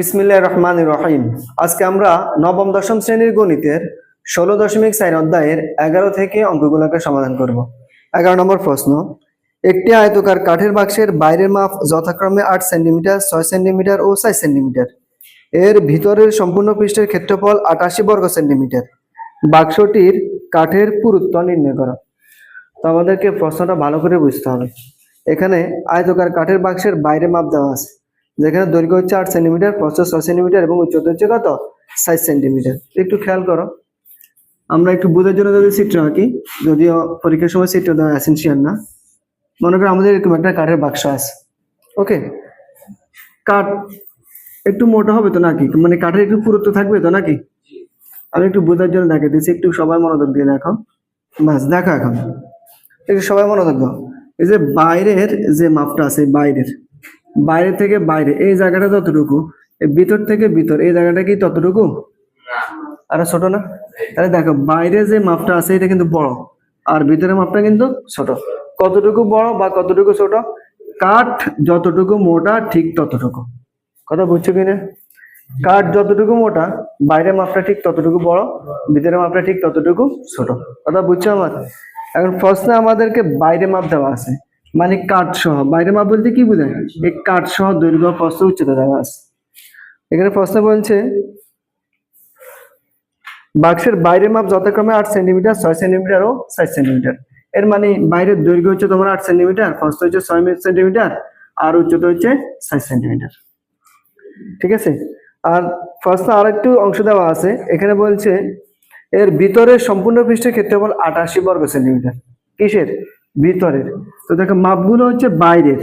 বিসমিল্লাহ রহমান রহিম। আজকে আমরা নবম, দশম শ্রেণির গণিতের ষোলো দশমিক চার অধ্যায়ের এগারো থেকে অঙ্কগুলোকে সমাধান করব। এগারো নম্বর প্রশ্ন, একটি আয়তকার কাঠের বাক্সের বাইরের মাপ যথাক্রমে আট সেন্টিমিটার, ছয় সেন্টিমিটার ও ছয় সেন্টিমিটার। এর ভিতরের সম্পূর্ণ পৃষ্ঠের ক্ষেত্রফল আটাশি বর্গ সেন্টিমিটার। বাক্সটির কাঠের পুরুত্ব নির্ণয় করা। তো আমাদেরকে প্রশ্নটা ভালো করে বুঝতে হবে। এখানে আয়তকার কাঠের বাক্সের বাইরে মাপ দেওয়া আছে। যেখানে দৈর্ঘ্য হচ্ছে আট সেন্টিমিটার, প্রস্থ ছয় সেন্টিমিটার এবং উচ্চতা হচ্ছে কত? Size centimetre. একটু খেয়াল করো। আমরা একটু বোঝার জন্য যদি চিত্র আঁকি যদিও পরীক্ষার সময় চিত্র দেওয়া এসেন্সিয়াল না। মনে করো আমাদের এরকম একটা কাঠের বাক্স আছে। ওকে? কাঠ একটু মোটা হবে তো নাকি? মানে কাঠের একটু পুরুত্ব থাকবে তো নাকি? আমি একটু বোঝার জন্য দেখে দিচ্ছি। একটু সবাই মনোযোগ দিয়ে দেখো। বাস, দেখো এখন। একটু সবাই মনোযোগ দাও। এই যে বাইরের যে মাপটা আছে, বাইরের। বাইরে থেকে বাইরে এই জায়গাটা যতটুকু ভিতর থেকে ভিতর এই জায়গাটা কি ততটুকু? আরে ছোট না? তাহলে দেখো বাইরে যে মাপটা আছে এটা কিন্তু বড় আর ভিতরের মাপটা কিন্তু ছোট। কতটুকু বড় বা কতটুকু ছোট? কাঠ যতটুকু মোটা ঠিক ততটুকু। কথা বুঝছ কিনা? কাঠ যতটুকু মোটা বাইরের মাপটা ঠিক ততটুকু বড় ভিতরের মাপটা ঠিক ততটুকু ছোট। কথা বুঝছ আমার? এখন প্রশ্নে আমাদেরকে বাইরে মাপ দেওয়া আছে। মানে কাঠ সহ বাইরে মাপ বলতে কি বোঝায়? এই কাঠ সহ দৈর্ঘ্য, প্রস্থ, উচ্চতা দেওয়া এখানে প্রশ্ন বলছে, বাক্সের বাইরের মাপ যথাক্রমে আট সেন্টিমিটার, ছয় সেন্টিমিটার ও সাত সেন্টিমিটার। এর মানে বাইরের দৈর্ঘ্য হচ্ছে তোমার আট সেন্টিমিটার, প্রস্থ হচ্ছে ছয় সেন্টিমিটার, আর উচ্চতা হচ্ছে সাত সেন্টিমিটার। ঠিক আছে? আর ফার্স্ট আর একটু অংশ দেওয়া আছে। এখানে বলছে, এর ভিতরে সম্পূর্ণ পৃষ্ঠের ক্ষেত্রফল আটাশি বর্গ সেন্টিমিটার। কিসের? ভিতরের। তো দেখো, মাপগুলো হচ্ছে বাইরের।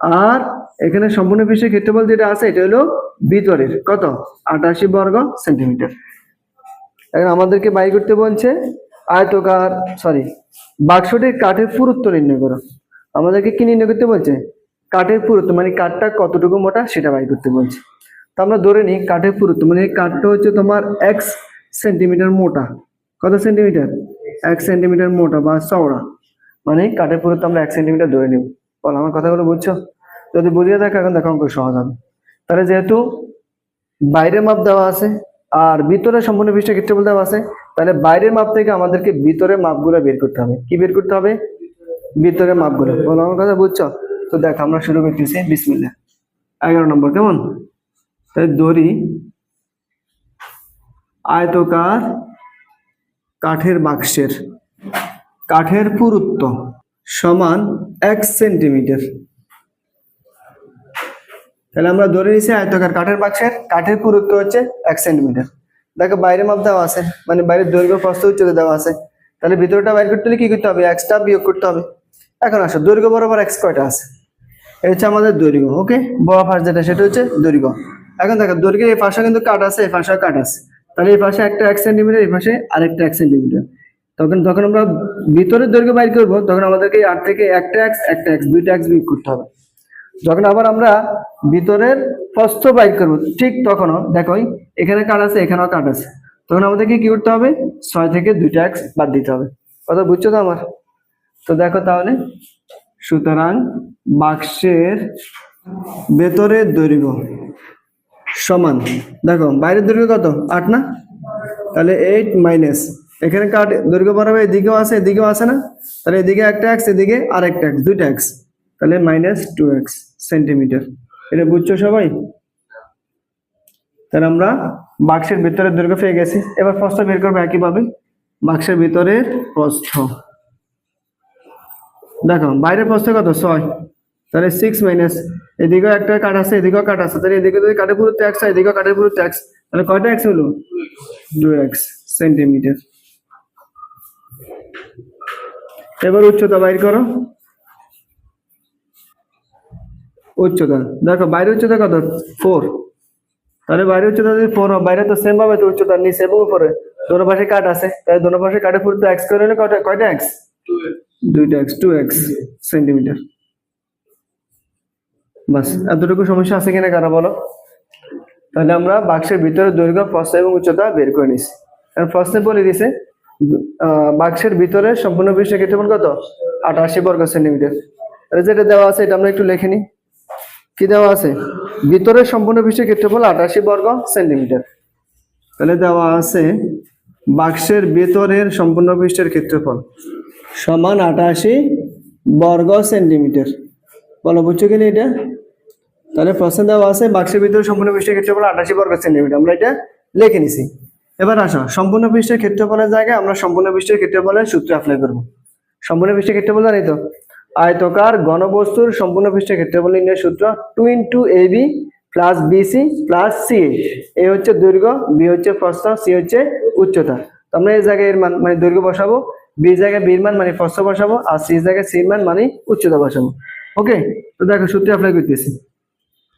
আর এখানে সম্পূর্ণ পৃষ্ঠের ক্ষেত্রফল যেটা আছে, এটা হলো ভিতরের। কত? আটাশি বর্গ সেন্টিমিটার। এখন আমাদেরকে বাই করতে বলছে, আয়তকার সরি বাক্সটির কাঠের পুরুত্ব নির্ণয় করো। আমাদেরকে কি নির্ণয় করতে বলছে? কাঠের পুরুত্ব মানে কাঠটা কতটুকু মোটা, সেটা বাই করতে বলছে। তো আমরা ধরে নিই, কাঠের পুরুত্ব মানে কাঠটা হচ্ছে তোমার এক সেন্টিমিটার মোটা। কত সেন্টিমিটার? এক সেন্টিমিটার মোটা বা চওড়া। মানে কাঠের পুরুত্ব আমরা এক সেন্টিমিটার ধরে নিব। বল, আমার কথাগুলো বুঝছ? যদি বুঝিয়ে দেখো এখন দেখো অঙ্ক সহজ হবে। তাহলে যেহেতু বাইরের মাপ দেওয়া আছে আর ভিতরে সম্পূর্ণ পৃষ্ঠের ক্ষেত্রফল দেওয়া আছে, তাহলে বাইরের মাপ থেকে আমাদেরকে ভিতরে মাপগুলো বের করতে হবে। কি বের করতে হবে? ভিতরে মাপগুলো। বলো, আমার কথা বুঝছ? তো দেখ, আমরা শুরু করতেছি। বিসমিল্লা এগারো নম্বর, কেমন? তাই দড়ি আয়তকার কাঠের বাক্সের, কাঠের পুরুত্ব সমান এক সেন্টিমিটার। তাহলে আমরা ধরে নিছি আয়তকার। কাঠের বাক্সের কাঠের পুরুত্ব হচ্ছে এক সেন্টিমিটার। দেখো বাইরে মাপ দেওয়া আছে মানে বাইরের দৈর্ঘ্য প্রস্থ উচ্চতা দেওয়া আছে। তাহলে ভিতরটা বাইর করতে হলে কি করতে হবে? এক্সট্রা বিয়োগ করতে হবে। এখন আসো, দৈর্ঘ্য বরাবর এক্স কয়টা আছে? এটা হচ্ছে আমাদের দৈর্ঘ্য ওকে বড় ফার্স্ট যেটা, সেটা হচ্ছে দৈর্ঘ্য। এখন দেখো, দৈর্ঘ্যের এই পাশে কিন্তু কাট আছে, এই পাশে কাট আছে। তাহলে এই পাশে একটা এক সেন্টিমিটার, এই পাশে আরেকটা এক সেন্টিমিটার। তখন যখন আমরা ভিতরের দৈর্ঘ্য বাইর করব, তখন আমাদেরকে আট থেকে একটা এক্স একটা এক্স দুইটা এক্স বিয়োগ করতে হবে। যখন আবার আমরা ভিতরের প্রস্থ বাইর করব, ঠিক তখনও, দেখো এখানে কাট আছে, এখানেও কাট আছে। তখন আমাদেরকে কি করতে হবে? ছয় থেকে দুইটা এক্স বাদ দিতে হবে। কথা বুঝছ তো আমার? তো দেখো তাহলে, সুতরাং বাক্সের ভেতরের দৈর্ঘ্য সমান, দেখো, বাইরের দৈর্ঘ্য কত? আট না? তাহলে এইট মাইনাস এখানে কাট দৈর্ঘ্য বরাবর এদিকেও আছে এদিকেও আছে না? তাহলে এদিকে একটা এক্স এদিকে আর একটা এক্স দুইটা এক্স তাহলে মাইনাস টু এক্স সেন্টিমিটার এটা বুঝছ সবাই? তাহলে আমরা বাক্সের ভিতরে দৈর্ঘ্য পেয়ে গেছি। এবার প্রস্থ বের করব একইভাবে। বাক্সের ভিতরে প্রস্থ দেখো, বাইরের প্রস্থ কত? ছয়। তাহলে সিক্স মাইনাস এদিকেও একটা কাট আছে, এদিকেও কাট আছে। তাহলে এদিকে যদি কাঠের পুরো ট্যাক্স হয়, এদিকেও কাঠের পুরো ট্যাক্স তাহলে কয়টা এক্স হলো? দু এক্স সেন্টিমিটার এবার উচ্চতা বাইর করো। উচ্চতা, দেখো বাইরে উচ্চতা কত? ফোর তাহলে বাইরে উচ্চতা যদি ফোর বাইরে তো সেম পাবে তো উচ্চতা নিচে এবং উপরে। দোনো পাশে কাট আছে, তাহলে দোনো পাশে কাটে পুরো তো এক্স করে হলে কয়টা কয়টা এক্স দুইটা এক্স টু এক্স সেন্টিমিটার বাস, এতটুকু সমস্যা আছে কিনা কারা বলো? তাহলে আমরা বাক্সের ভিতরে দৈর্ঘ্য, প্রস্থ এবং উচ্চতা বের করে নিছি। কারণ প্রশ্নে বলে দিছে বাক্সের ভিতরে সম্পূর্ণ পৃষ্ঠের ক্ষেত্রফল কত? আটাশি বর্গ সেন্টিমিটার। যেটা দেওয়া আছে, এটা আমরা একটু লিখে নিই। কি দেওয়া আছে? ভিতরের সম্পূর্ণ পৃষ্ঠের ক্ষেত্রফল আটাশি বর্গ সেন্টিমিটার। তাহলে দেওয়া আছে, বাক্সের ভেতরের সম্পূর্ণ পৃষ্ঠের ক্ষেত্রফল সমান আটাশি বর্গ সেন্টিমিটার। বলো, বুঝছ কিনা এটা? তাহলে প্রশ্ন দেওয়া আছে, বাক্সের ভিতরে সম্পূর্ণ পৃষ্ঠের ক্ষেত্রফল আটাশি বর্গ সেন্টিমিটার। আমরা এটা লিখে নিছি। এবার আসো, সম্পূর্ণ পৃষ্ঠের ক্ষেত্রফলের জায়গায় আমরা সম্পূর্ণ পৃষ্ঠের ক্ষেত্রফলের সূত্র অ্যাপ্লাই করব। সম্পূর্ণ পৃষ্ঠের ক্ষেত্রফল জানি তো? আয়তকার ঘনবস্তুর সম্পূর্ণ পৃষ্ঠের ক্ষেত্রফল নির্ণয়ের সূত্র two into A B plus BC plus C A হচ্ছে দৈর্ঘ্য বি হচ্ছে প্রস্থ সি হচ্ছে উচ্চতা। তো আমরা এই জায়গায় এর মান মানে দৈর্ঘ্য বসাবো বি জায়গায় বির মান মানে প্রস্থ বসাবো, আর সি জায়গায় সির মান মানে উচ্চতা বসাবো। ওকে তো দেখো সূত্র অ্যাপ্লাই করতেছি।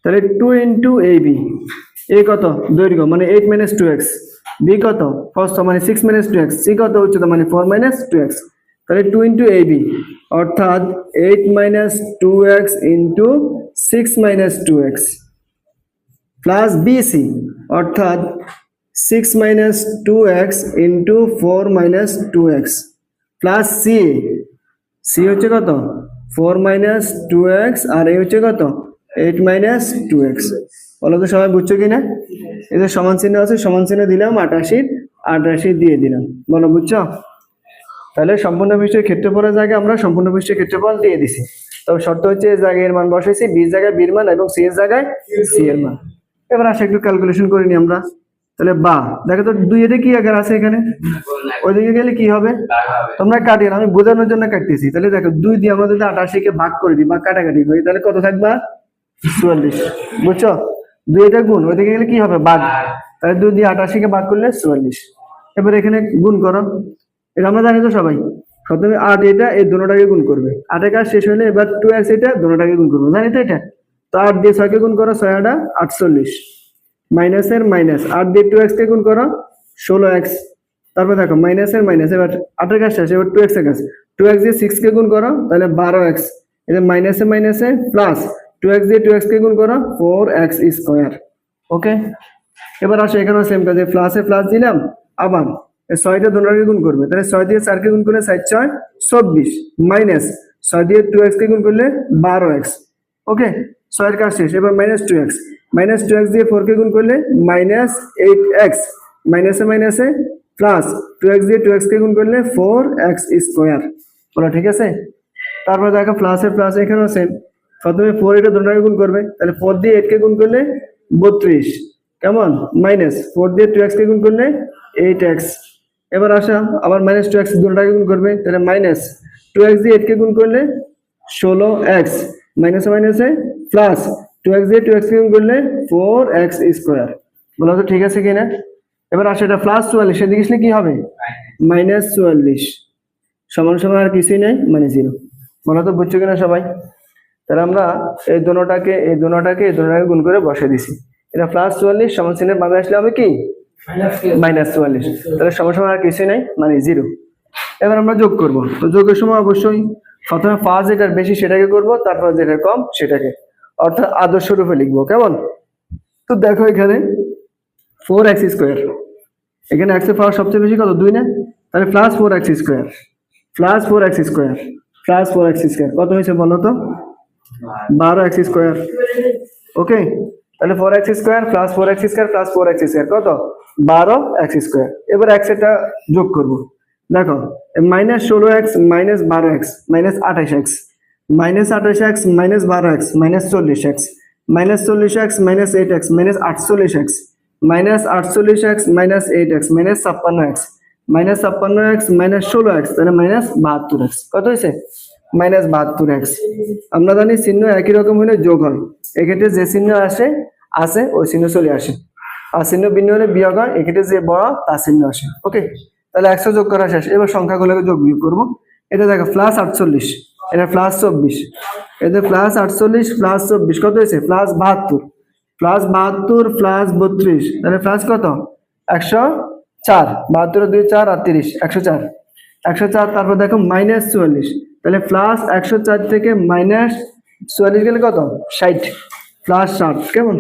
তাহলে two into A B A কত? দৈর্ঘ্য মানে eight minus two x B কত? প্রস্থ মানে six minus two x C কত মানে ফোর মাইনাস টু এক্স তাহলে টু ইন্টু এ অর্থাৎ eight minus two x into six minus two x plus BC অর্থাৎ six minus two x into four minus two x plus C C হচ্ছে কত? Four minus two x আর A হচ্ছে কত? Eight minus two x বলো তো সবাই বুঝছ কিনা এদের সমান চিহ্ন আছে, সমান চিহ্ন দিলাম, আটাশির আটাশি দিয়ে দিলাম। বলো, বুঝছ? তাহলে সম্পূর্ণ পৃষ্ঠের ক্ষেত্রফলের জায়গায় আমরা সম্পূর্ণ পৃষ্ঠের ক্ষেত্রফল দিয়ে দিছি। তবে শর্ত হচ্ছে এই জায়গায় এর মান বসাইছি, বি জায়গায় বির মান এবং সি এর জায়গায় সি এর মান। এবার আসে একটু ক্যালকুলেশন করে নিই আমরা। তাহলে বা, দেখো তো দুই এতে কি আকার আছে এখানে? ওইদিকে গেলে কি হবে? তোমরা কাটিয়ে আমি বোঝানোর জন্য কাটতেছি। তাহলে দেখো, দুই দিয়ে আমরা যদি আটাশিকে ভাগ করে দিই বা কাটাকাটি করি, তাহলে কত থাকবা? চুয়াল্লিশ। বুঝছ? দুই এটা গুণ ওইদিকে গেলে কি হবে? ভাগ তাহলে দুই দিয়ে আটাশিকে ভাগ করলে চুয়াল্লিশ। এবার এখানে গুণ করো। এটা আমরা জানি তো সবাই। প্রথমে আট এটা এই দুটাকে গুণ করবে। আটের কাজ শেষ হলে এবার টু এক্স এটা দুটাকে গুণ করবে। জানি তো এটা? তো আট দিয়ে ছয়কে গুণ করো ছয় আটা আটচল্লিশ। মাইনাসের মাইনাস। আট দিয়ে টু এক্স কে গুণ করো ষোলো এক্স তারপর দেখো মাইনাসের মাইনাস। এবার আটের কাজ শেষ এবার টু এক্সের কাজ। টু এক্স দিয়ে সিক্স কে গুণ করো তাহলে বারো এক্স এটা মাইনাসে মাইনাসে প্লাস টু এক্স দিয়ে টু কে গুণ করো, ফোর এক্স স্কোয়ার। ওকে? এবার আসো এখানেও সেম কাজে প্লাসে প্লাস দিলাম, আবার ছয়টা দুটাকে গুণ করবে, তাহলে ছয় দিয়ে চারকে গুণ করলে সাত ছয়, চব্বিশ মাইনাস ছয় দিয়ে টু কে গুণ করলে বারো এক্স। ওকে? ছয়ের কাজ শেষ, এবার minus two x. Minus two x দিয়ে কে গুণ করলে মাইনাস এইট এক্স। মাইনাসে মাইনাসে প্লাস টু এক্স দিয়ে টু কে গুণ করলে ফোর এক্স স্কোয়ার। বলো, ঠিক আছে? তারপর দেখো প্লাসে প্লাস এখানেও সেম প্রথমে ফোর এটা দুটাকে গুণ করবে, তাহলে ফোর দিয়ে কে গুণ করলে বত্রিশ। কেমন? মাইনাস ফোর দিয়ে টু কে গুণ করলে এইট এক্স এবার আসা, আবার মাইনাস টু এক্স দুটাকে গুণ করবে, তাহলে মাইনাস টু এক্স দিয়ে কে গুণ করলে ষোলো এক্স মাইনাসে মাইনাসে প্লাস টু এক্স দিয়ে টু এক্স গুণ করলে ফোর এক্স স্কোয়ার বলো তো ঠিক আছে কিনা? এবার আসে, এটা প্লাস চুয়াল্লিশ এদিকে আসলে কি হবে? মাইনাস চুয়াল্লিশ। সমান সমান আর কিছুই নেই মানে জিরো বলো তো, বুঝছ কিনা সবাই? তাহলে আমরা এই দোনোটাকে এই দোনোটাকে এই দোনোটাকে গুণ করে বসে দিছি। এটা প্লাস চুয়াল্লিশ সমান চিহ্নের বামে আসলে হবে কি? মাইনাস চুয়াল্লিশ। তাহলে সমান আর কিছুই নাই মানে জিরো এবার আমরা যোগ করব। তো যোগের সময় অবশ্যই প্রথমে ফার্স্ট যেটার বেশি সেটাকে করব তারপর যেটা কম সেটাকে। অর্থাৎ আদর্শ রূপে লিখব কেমন? তো দেখো এখানে ফোর এক্স স্কোয়ার এখানে এক্সের পাওয়ার সবচেয়ে বেশি কত? দুই না? তাহলে plus four x square plus four x square plus four x square কত হয়েছে বলো তো? বারো এক্স স্কোয়ার। ওকে তাহলে four x square plus four x square plus four x square, কত? বারো এক্স স্কোয়ার। এবার এক্স এটা যোগ করব। দেখো মাইনাস ষোলো এক্স মাইনাস বারো এক্স মাইনাস আঠাশ এক্স। মাইনাস আঠাশ এক্স মাইনাস বারো এক্স মাইনাস চল্লিশ এক্স। মাইনাস চল্লিশ x minus eight x minus আটচল্লিশ এক্স। মাইনাস আটচল্লিশ x minus eight x minus ছাপ্পান্ন এক্স। মাইনাস ছাপ্পান্ন এক্স মাইনাস ষোলো এক্স, তাহলে মাইনাস বাহাত্তর এক্স। কত হয়েছে? মাইনাস বাহাত্তর এক্স। আমরা জানি চিহ্ন একই রকম হলে যোগ হয়। এক্ষেত্রে যে চিহ্ন আসে আসে, ওই চিহ্ন চলে আসে। আর চিহ্ন ভিন্ন হলে বিয়োগ হয়, এক্ষেত্রে যে বড়, তার চিহ্ন আসে। ওকে তাহলে একশো যোগ করা শেষ। এবার সংখ্যাগুলোকে যোগ বিয়োগ করব। এটা দেখো প্লাস আটচল্লিশ। এটা প্লাস চব্বিশ। এতে প্লাস আটচল্লিশ প্লাস চব্বিশ। কত হয়েছে? প্লাস বাহাত্তর। প্লাস বাহাত্তর প্লাস বত্রিশ। তাহলে প্লাস কত? একশো চার। বাহাত্তর দুই চার আর তিরিশ। একশো চার। একশো চার, তারপর দেখো মাইনাস চুয়াল্লিশ। তাহলে প্লাস একশো চার থেকে মাইনাস চুয়াল্লিশ গেলে কত? ষাট। প্লাস ষাট, কেমন?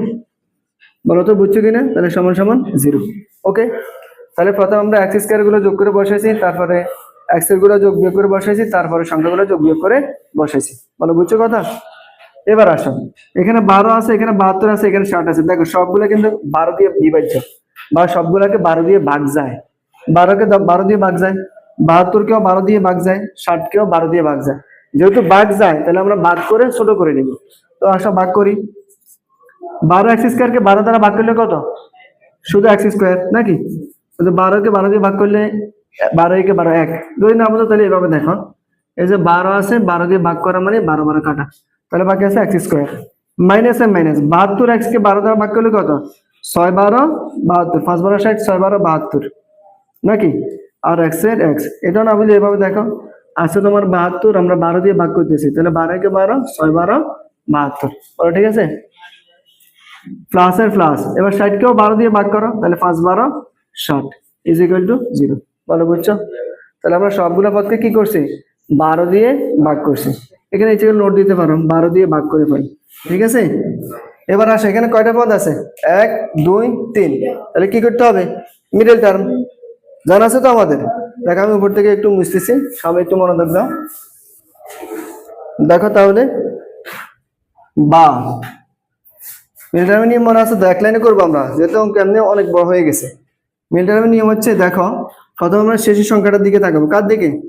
বলো তো, বুঝছ কিনা? তাহলে সমান সমান জিরো ওকে তাহলে প্রথম আমরা এক্স স্কোয়ারগুলো যোগ করে বসাইছি, তারপরে এক্সেরগুলো যোগ বিয়োগ করে বসাইছি, তারপরে সংখ্যাগুলো যোগ বিয়োগ করে বসাইছি। বলো, বুঝছ কথা? এবার আসো। এখানে বারো আছে, এখানে বাহাত্তর আছে, এখানে ষাট আছে। দেখো, সবগুলো কিন্তু বারো দিয়ে বিভাজ্য, বা সবগুলোকে বারো দিয়ে ভাগ যায়। বারোকে বারো দিয়ে ভাগ যায়। বাহাত্তরকেও বারো দিয়ে ভাগ যায় ষাটকেও বারো দিয়ে ভাগ যায়। যেহেতু ভাগ যায়, তাহলে আমরা ভাগ করে ছোট করে নিব। তো আসা ভাগ করি। বারো এক্স স্কোয়ারকে বারো দ্বারা ভাগ করলে কত? শুধু এক্স স্কোয়ার, নাকি? বারোকে বারো দিয়ে ভাগ করলে বারো একে বারো, এক। যদি না বলতো তাহলে এভাবে দেখো। এই যে বারো আছে, বারো দিয়ে ভাগ করা মানে বারো বারো কাটা। তাহলে বাকি আছে এক্স স্কোয়ার। মাইনাস এ মাইনাস। বাহাত্তর এক্স কে বারো দ্বারা ভাগ করলে কত? ছয় বারো, বাহাত্তর। পাঁচ বারো ষাট, ছয় বারো, বাহাত্তর। নাকি? আর এক্সের এক্স এটা না বলি এভাবে দেখো, আছে তোমার বাহাত্তর, আমরা বারো দিয়ে ভাগ করতেছি। তাহলে বারো কে বারো, ছয় বারো, বাহাত্তর। বলো, ঠিক আছে? প্লাস এর প্লাস এবার ষাটকেও বারো দিয়ে ভাগ করো, তাহলে পাঁচ বারো, ষাট। ইজ ইকুয়াল টু জিরো বলো, বুঝছ? তাহলে আমরা সবগুলো পদকে কি করছি? বারো দিয়ে ভাগ করছি। এখানে ইচ্ছে নোট দিতে পারো, বারো দিয়ে ভাগ করে ফেল। ঠিক আছে? এবার আসো, এখানে কয়টা পদ আছে? এক, দুই, তিন। তাহলে কি করতে হবে? মিডল টার্ম জানা আছে তো আমাদের? দেখো, আমি উপর থেকে একটু মুছতেছি। সবাই একটু মনোযোগ দাও। দেখো তাহলে। বা। মিলিটারি নিয়ম মনে আছে? তো এক লাইনে করব আমরা। যেহেতু অঙ্ক এমনি অনেক বড় হয়ে গেছে। মিলিটারি নিয়ম হচ্ছে, দেখো, প্রথমে আমরা শেষের সংখ্যাটার দিকে তাকাবো। কার দিকে?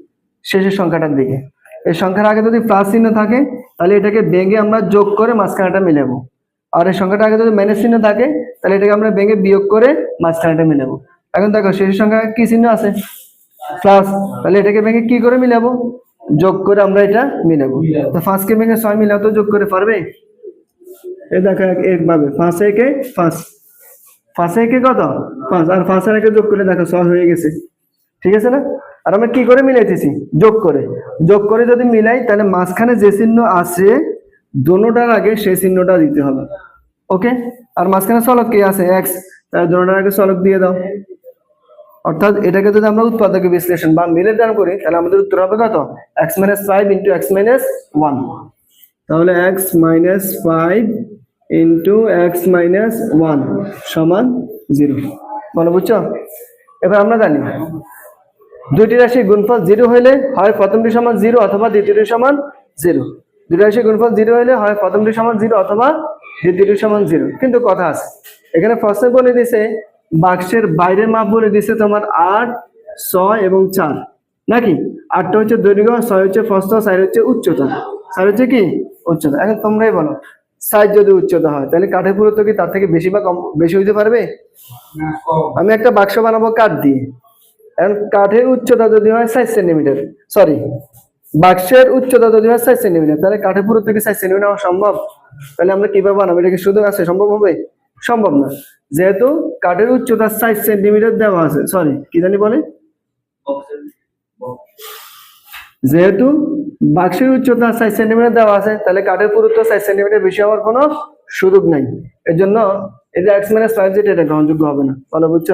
শেষের সংখ্যাটার দিকে। এই সংখ্যার আগে যদি প্লাস চিহ্ন থাকে, তাহলে এটাকে ভেঙে আমরা যোগ করে মাঝখানেটা মিলাবো। আর এই সংখ্যাটা আগে যদি মাইনাস চিহ্ন থাকে, তাহলে এটাকে আমরা ভেঙে বিয়োগ করে মাঝখানেটা মিলাবো। এখন দেখো, শেষের সংখ্যা কি চিহ্ন আছে? প্লাস তাহলে এটাকে ভেঙে কি করে মিলাবো? যোগ করে আমরা এটা মিলাবো। তো পাঁচকে ভেঙে ছয় মিলাও তো যোগ করে পারবে? এ দেখো, এক- একভাবে। পাঁচ একে পাঁচ পাঁচ একে কত? পাঁচ আর পাঁচ আর একে যোগ করে দেখো, ছয় হয়ে গেছে। ঠিক আছে না? আর আমরা কি করে মিলাইতেছি? যোগ করে। যোগ করে যদি মিলাই, তাহলে মাঝখানে যে চিহ্ন আছে দোনোটার আগে সেই চিহ্নটা দিতে হবে। ওকে আর মাঝখানে চলক কি আছে? এক্স তাহলে দোনোটার আগে চলক দিয়ে দাও। অর্থাৎ এটাকে যদি আমরা উৎপাদক বিশ্লেষণ বা মিলে দান করি, তাহলে আমাদের উত্তর হবে কত? X minus five into x minus one তাহলে x minus five into x minus one সমান জিরো বলো বুঝছ? এবার আমরা জানি, দুইটি রাশির গুণফল জিরো হইলে হয় প্রথমটি সমান জিরো অথবা দ্বিতীয়টি সমান জিরো দুটি রাশির গুণফল জিরো হইলে হয় প্রথমটি সমান জিরো অথবা দ্বিতীয়টি সমান জিরো কিন্তু কথা আছে, এখানে প্রশ্নে বলে দিছে বাক্সের বাইরের মাপ বলে দিছে তোমার আট ছয় এবং চার। নাকি? আটটা হচ্ছে দৈর্ঘ্য ছয় হচ্ছে প্রস্থ চার হচ্ছে উচ্চতা। চার হচ্ছে কি? উচ্চতা। এখন তোমরাই বলো সাইজ যদি উচ্চতা হয় তাহলে কাঠের পুরুত্ব কি তার থেকে বেশি বা কম বেশি হইতে পারবে? আমি একটা বাক্স বানাবো কাঠ দিয়ে। এখন কাঠের উচ্চতা যদি হয় সাইজ সেন্টিমিটার। সরি বাক্সের উচ্চতা যদি হয় সাইজ সেন্টিমিটার। তাহলে কাঠের পুরুত্ব কি সাইজ সেন্টিমিটার হওয়া সম্ভব? তাহলে আমরা কীভাবে বানাবো? এটা কি শুধু আছে? সম্ভব হবে? সম্ভব না। যেহেতু কাঠের উচ্চতা সাইজ সেন্টিমিটার দেওয়া আছে সরি কি জানি বলে? যেহেতু বাক্সের উচ্চতা সাইজ সেন্টিমিটার দেওয়া আছে তাহলে কাঠের পুরুত্ব সাইজ সেন্টিমিটার বেশি হওয়ার কোনো সুযোগ নাই। এর জন্য এটা এক্স মাইনাস ফাইভ যেটা এটা গ্রহণযোগ্য হবে না। বলো বুঝছ?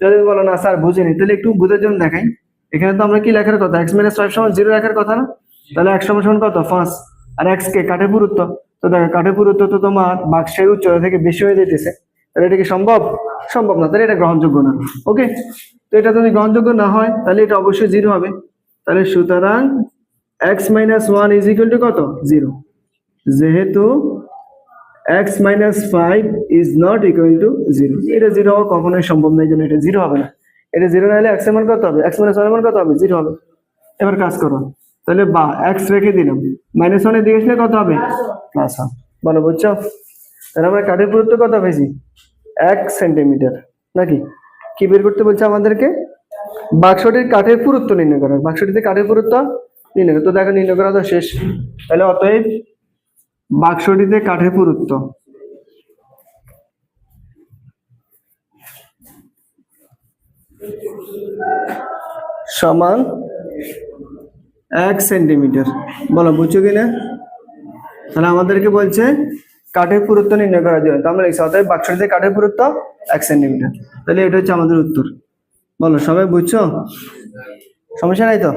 যদি বলো না স্যার বুঝিনি। তাহলে একটু বুঝার জন্য দেখাই। এখানে তো আমরা কি লেখার কথা? এক্স মাইনাস ফাইভ সমান জিরো লেখার কথা না? তাহলে এক সমান সমান কত? পাঁচ আর এক্স কে? কাঠের পুরুত্ব। তো দেখো, কাঠের পুরুত্ব তো তোমার বাক্সের উচ্চতা থেকে বেশি হয়ে যেতেছে তাহলে এটা কি সম্ভব? সম্ভব না, তাহলে এটা গ্রহণযোগ্য না। ওকে তো এটা যদি গ্রহণযোগ্য না হয়, তাহলে এটা অবশ্যই জিরো হবে। তাহলে সুতরাং x minus one is equal to কত? জিরো যেহেতু x minus five is not equal to zero এটা জিরো হওয়া কখনোই সম্ভব নয় জন্য এটা জিরো হবে না। এটা জিরো না হলে এক্সের মান কত হবে? এক্স মাইনাস ওয়ান মান কত হবে? জিরো হবে। এবার কাজ করো। তাহলে বা এক্স রেখে দিলাম। মাইনাস ওয়ানের দিকে আসলে কত হবে? প্লাস হাফ বলো, বুঝছ? তাহলে আমরা কাঠের পুরুত্ব কত পেয়েছি? এক সেন্টিমিটার নাকি? কি বের করতে বলছে আমাদেরকে? বাক্সটির কাঠের পুরুত্ব নির্ণয় করা। বাক্সটিতে কাঠের পুরুত্ব নির্ণয়। তো দেখো, নির্ণয় করা তো শেষ। তাহলে অতএব বাক্সটিতে কাঠের পুরুত্ব। সমান এক সেন্টিমিটার বলো, বুঝছ কিনা? তাহলে আমাদেরকে বলছে কাঠের পুরুত্ব নির্ণয় করার জন্য। তো আমরা লিখছি, অতএব বাক্সটিতে কাঠের পুরুত্ব এক সেন্টিমিটার। তাহলে এটা হচ্ছে আমাদের উত্তর। বলো, সবাই বুঝছ? সমস্যা নাই তো?